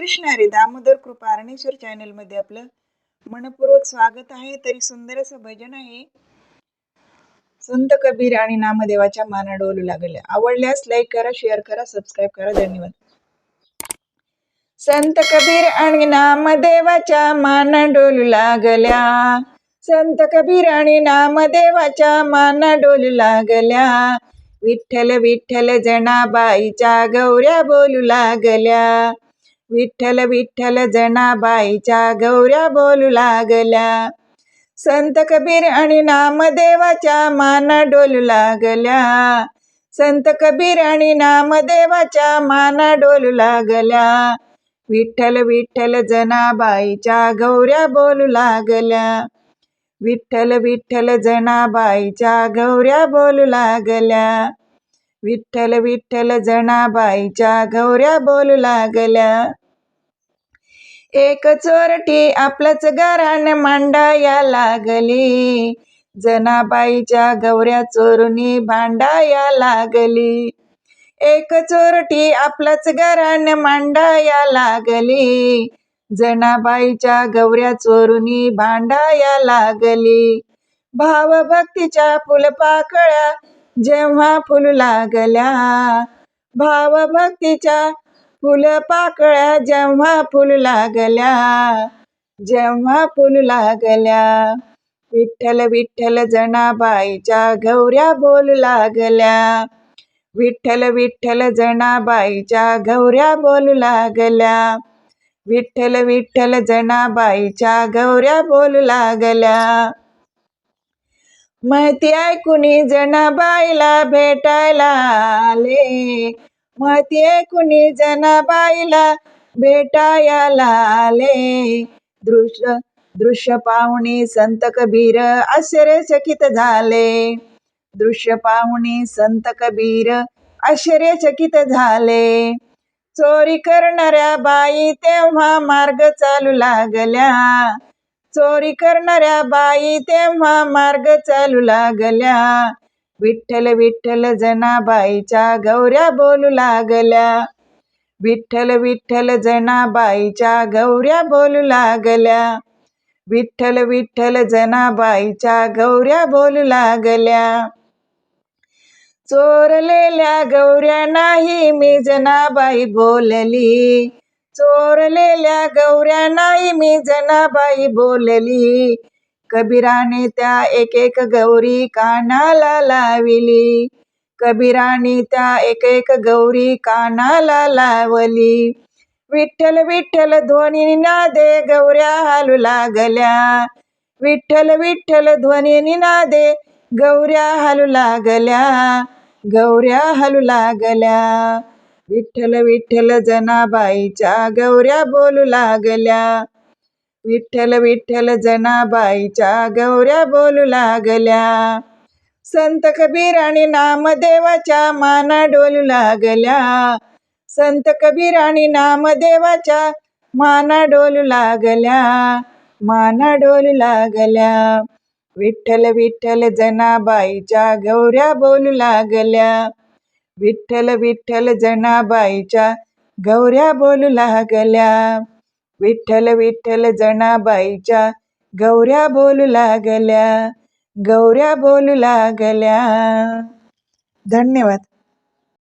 कृष्ण हरी दामोदर कृपा अरणेश्वर चॅनलमध्ये आपलं मनपूर्वक स्वागत आहे. तरी सुंदर असं भजन आहे. संत कबीर आणि नामदेवाच्या माना डोलू लागल्या. आवडल्यास लाईक करा शेअर करा सबस्क्राईब करा. धन्यवाद. संत कबीर आणि नामदेवाच्या माना डोलू लागल्या. संत कबीर आणि नामदेवाच्या माना डोलू लागल्या. विठ्ठल विठ्ठल जनाबाईच्या गौऱ्या बोलू लागल्या. विठ्ठल विठ्ठल जनाबाईच्या गौऱ्या बोलू लागल्या. संत कबीर आणि नामदेवाच्या माना डोलू लागल्या. संत कबीर आणि नामदेवाच्या माना डोलू लागल्या. विठ्ठल विठ्ठल जनाबाईच्या गौऱ्या बोलू लागल्या. विठ्ठल विठ्ठल जनाबाईच्या गौऱ्या बोलू लागल्या. विठ्ठल विठ्ठल जनाबाईच्या गौऱ्या बोलू लागल्या. एक चोरटी आपलंच घरान मांडाया लागली. जनाबाईच्या गवऱ्या चोरुनी भांडाया लागली. एक चोरटी आपलंच घरान मांडाया लागली. जनाबाईच्या गवऱ्या चोरुनी भांडाया लागली. भावभक्तीच्या फुलपाकळ्या जेव्हा फुलू लागल्या. भावभक्तीच्या फुलपाकळ्या जेव्हा फुल लागल्या जेव्हा फुल लागल्या. विठ्ठल विठ्ठल जनाबाईच्या गौऱ्या बोल लागल्या. विठ्ठल विठ्ठल जनाबाईच्या गौऱ्या बोलू लागल्या. विठ्ठल विठ्ठल जनाबाईच्या गौऱ्या बोलू लागल्या. माहिती ऐकुनी जनाबाईला भेटायला आले. माहिती कुणी जनाबाईला भेटायला आले. दृश्य दृश्य पाहुणी संत कबीर आश्चर्यचकित झाले. दृश्य पाहुणी संत कबीर आश्चर्यचकित झाले. चोरी करणाऱ्या बाई तेव्हा मार्ग चालू लागल्या. चोरी करणाऱ्या बाई तेव्हा मार्ग चालू लागल्या. विठ्ठल विठ्ठल जनाबाईच्या गौऱ्या बोलू लागल्या. विठ्ठल विठ्ठल जनाबाईच्या गौऱ्या बोलू लागल्या. विठ्ठल विठ्ठल जनाबाईच्या गौऱ्या बोलू लागल्या. चोरलेल्या गौऱ्या नाही मी जनाबाई बोलली. चोरलेल्या गौऱ्या नाही मी जनाबाई बोलली. कबीराने त्या एक एक गौरी कानाला लाविली. कबीराने त्या एक एक गौरी कानाला लावली. विठ्ठल विठ्ठल ध्वनी नादे गौऱ्या हालू लागल्या. विठ्ठल विठ्ठल ध्वनी निनादे गौऱ्या हालू लागल्या. गौऱ्या हालू लागल्या. विठ्ठल विठ्ठल जनाबाईच्या गौऱ्या बोलू लागल्या. विठ्ठल विठ्ठल जनाबाईच्या गौऱ्या बोलू लागल्या. संत कबीर आणि नामदेवाच्या माना डोलू लागल्या. संत कबीर आणि नामदेवाच्या माना डोलू लागल्या. माना डोलू लागल्या. विठ्ठल विठ्ठल जनाबाईच्या गौऱ्या बोलू लागल्या. विठ्ठल विठ्ठल जनाबाईच्या गौऱ्या बोलू लागल्या. विठ्ठल विठ्ठल जनाबाईच्या गौऱ्या बोलू लागल्या गौऱ्या बोलू लागल्या. धन्यवाद.